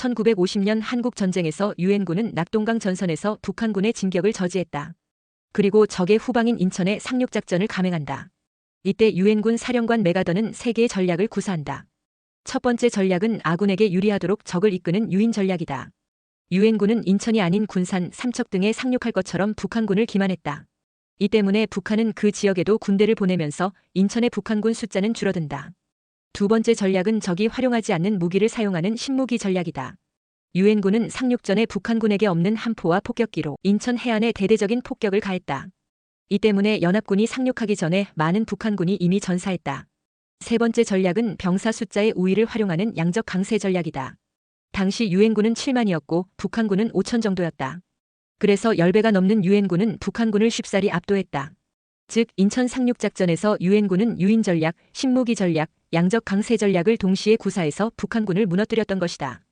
1950년 한국 전쟁에서 유엔군은 낙동강 전선에서 북한군의 진격을 저지했다. 그리고 적의 후방인 인천에 상륙작전을 감행한다. 이때 유엔군 사령관 메가더는 세 개의 전략을 구사한다. 첫 번째 전략은 아군에게 유리하도록 적을 이끄는 유인 전략이다. 유엔군은 인천이 아닌 군산, 삼척 등에 상륙할 것처럼 북한군을 기만했다. 이 때문에 북한은 그 지역에도 군대를 보내면서 인천의 북한군 숫자는 줄어든다. 두 번째 전략은 적이 활용하지 않는 무기를 사용하는 신무기 전략이다. 유엔군은 상륙 전에 북한군에게 없는 함포와 폭격기로 인천 해안에 대대적인 폭격을 가했다. 이 때문에 연합군이 상륙하기 전에 많은 북한군이 이미 전사했다. 세 번째 전략은 병사 숫자의 우위를 활용하는 양적 강세 전략이다. 당시 유엔군은 7만이었고 북한군은 5천 정도였다. 그래서 10배가 넘는 유엔군은 북한군을 쉽사리 압도했다. 즉 인천 상륙작전에서 유엔군은 유인 전략, 신무기 전략, 양적 강세 전략을 동시에 구사해서 북한군을 무너뜨렸던 것이다.